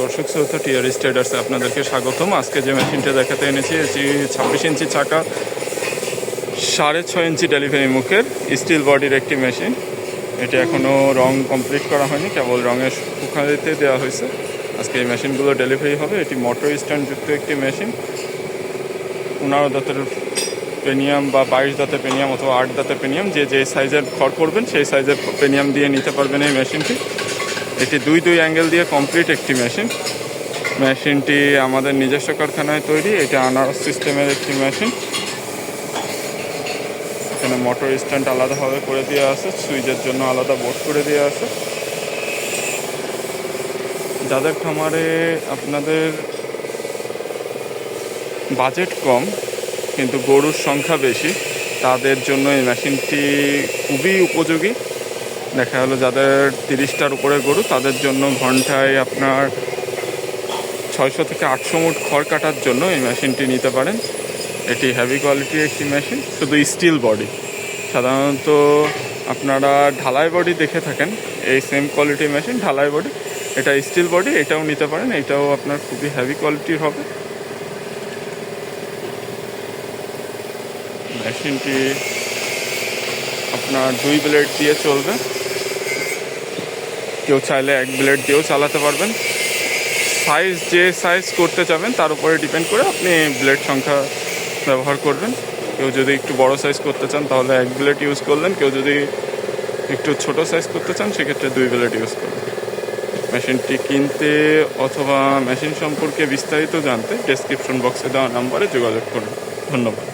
দর্শক শ্রোতা টিআর স্টেডার্সে আপনাদেরকে স্বাগতম। আজকে যে মেশিনটা দেখাতে এনেছি, এটি ছাব্বিশ ইঞ্চি চাকা, সাড়ে ছয় ইঞ্চি ডেলিভারি মুখের স্টিল বডির একটি মেশিন এটি এখনও রং কমপ্লিট করা হয়নি, কেবল রঙের শুকাতে দেওয়া হয়েছে। আজকে এই মেশিনগুলো ডেলিভারি হবে। এটি মোটর স্ট্যান্ডযুক্ত একটি মেশিন পনেরো দাঁতের পেনিয়াম বা বাইশ দাঁতের পেনিয়াম অথবা আট দাঁতের পেনিয়াম, যে যে সাইজের খড় করবেন সেই সাইজের পেনিয়াম দিয়ে নিতে পারবেন এই মেশিনটি এটি দুই দুই অ্যাঙ্গেল দিয়ে কমপ্লিট একটি মেশিন। মেশিনটি আমাদের নিজস্ব কারখানায় তৈরি, এটা আনারস সিস্টেমের একটি মেশিন। এখানে মোটর স্ট্যান্ড আলাদাভাবে করে দেওয়া আছে, সুইচের জন্য আলাদা বোর্ড করে দেওয়া আছে। যাদের খামারে আপনাদের বাজেট কম, কিন্তু গরুর সংখ্যা বেশি, তাদের জন্য এই মেশিনটি খুবই উপযোগী। দেখা গেলো যাদের তিরিশটার উপরে গরু, তাদের জন্য ঘন্টায় আপনার ছয়শো থেকে আটশো মুট খড় কাটার জন্য এই মেশিনটি নিতে পারেন। এটি হেভি কোয়ালিটির একটি মেশিন, শুধু স্টিল বডি সাধারণত আপনারা ঢালাই বডি দেখে থাকেন, এই সেম কোয়ালিটির মেশিন ঢালাই বডি এটা স্টিল বডি এটাও নিতে পারেন, এটাও আপনার খুবই হেভি কোয়ালিটির হবে। মেশিনটি আপনার দুই ব্লেড দিয়ে চলবে। কেউ চাইলে এক ব্লেড দিয়েও চালাতে পারবেন। সাইজ যে সাইজ করতে চাবেন, তার উপরে ডিপেন্ড করে আপনি ব্লেড সংখ্যা ব্যবহার করবেন। কেউ যদি একটু বড় সাইজ করতে চান, তাহলে এক ব্লেড ইউজ করলেন। কেউ যদি একটু ছোট সাইজ করতে চান, সেক্ষেত্রে দুই ব্লেড ইউজ করবেন। মেশিনটি কিনতে অথবা মেশিন সম্পর্কে বিস্তারিত জানতে ডেসক্রিপশন বক্সে দেওয়া নাম্বারে যোগাযোগ করুন। ধন্যবাদ।